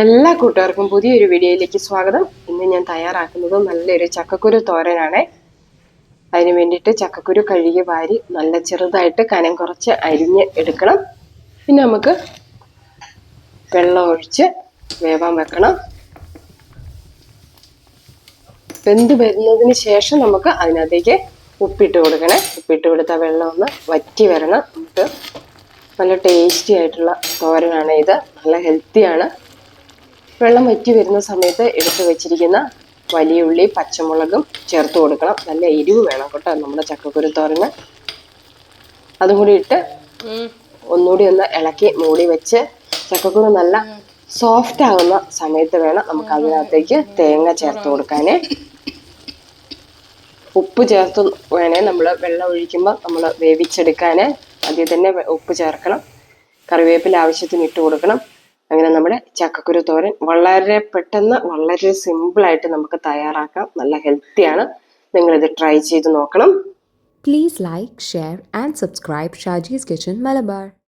എല്ലാ കൂട്ടുകാർക്കും പുതിയൊരു വീഡിയോയിലേക്ക് സ്വാഗതം. ഇന്ന് ഞാൻ തയ്യാറാക്കുന്നത് നല്ലൊരു ചക്കക്കുരു തോരനാണ്. അതിന് വേണ്ടിയിട്ട് ചക്കക്കുരു കഴുകി വാരി നല്ല ചെറുതായിട്ട് കനം കുറച്ച് അരിഞ്ഞ് എടുക്കണം. പിന്നെ നമുക്ക് വെള്ളം ഒഴിച്ച് വേവാൻ വെക്കണം. വെന്ത് വരുന്നതിന് ശേഷം നമുക്ക് അതിനകത്തേക്ക് ഉപ്പിട്ട് കൊടുക്കണേ. ഉപ്പിട്ട് കൊടുത്ത വെള്ളം ഒന്ന് വറ്റി വരണം. നമുക്ക് നല്ല ടേസ്റ്റി ആയിട്ടുള്ള തോരനാണ് ഇത്. നല്ല ഹെൽത്തിയാണ്. വെള്ളം വറ്റി വരുന്ന സമയത്ത് എടുത്തു വെച്ചിരിക്കുന്ന വലിയ ഉള്ളി പച്ചമുളകും ചേർത്ത് കൊടുക്കണം. നല്ല എരിവ് വേണം കേട്ടോ നമ്മുടെ ചക്കക്കുരു തോരന്. അതും കൂടി ഇട്ട് ഒന്നുകൂടി ഒന്ന് ഇളക്കി മൂടി വെച്ച് ചക്കക്കുരു നല്ല സോഫ്റ്റ് ആകുന്ന സമയത്ത് വേണം നമുക്ക് അതിനകത്തേക്ക് തേങ്ങ ചേർത്ത് കൊടുക്കാനേ. ഉപ്പ് ചേർത്ത് വേണേ നമ്മൾ വെള്ളം ഒഴിക്കുമ്പോൾ നമ്മൾ വേവിച്ചെടുക്കാൻ ആദ്യം തന്നെ ഉപ്പ് ചേർക്കണം. കറിവേപ്പില ആവശ്യത്തിന് ഇട്ട് കൊടുക്കണം. അങ്ങനെ നമ്മുടെ ചക്കക്കുരു തോരൻ വളരെ പെട്ടെന്ന് വളരെ സിമ്പിളായിട്ട് നമുക്ക് തയ്യാറാക്കാം. നല്ല ഹെൽത്തിയാണ് ഇത് ട്രൈ ചെയ്ത് നോക്കണം. Please like share and subscribe Shaji's kitchen Malabar.